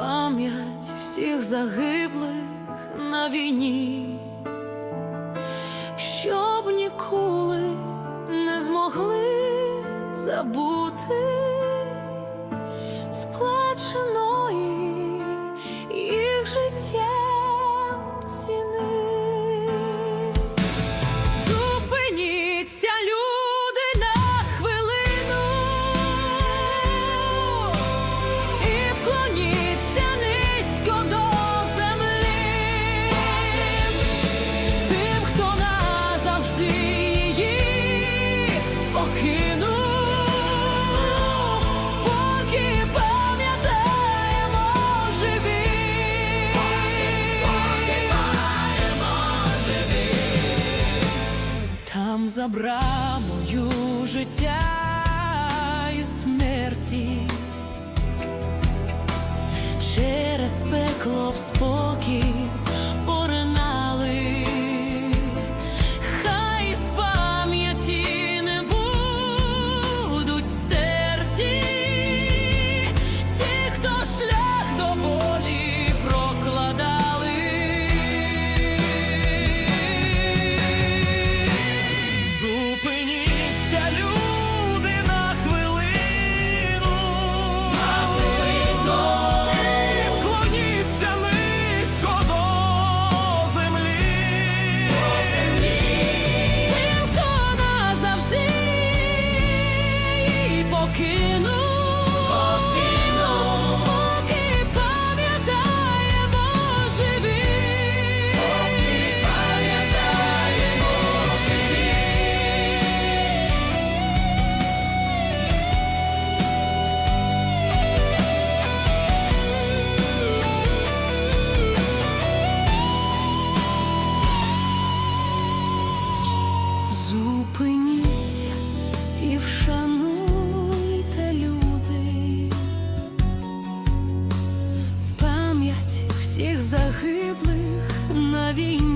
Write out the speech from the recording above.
пам'ять всіх загиблих на війні, щоб ніколи не змогли забути. Забрамою життя і смерті, через пекло в спокій поринали, хай з пам'яті не будуть стерті, ті, хто шлях до Бога. love you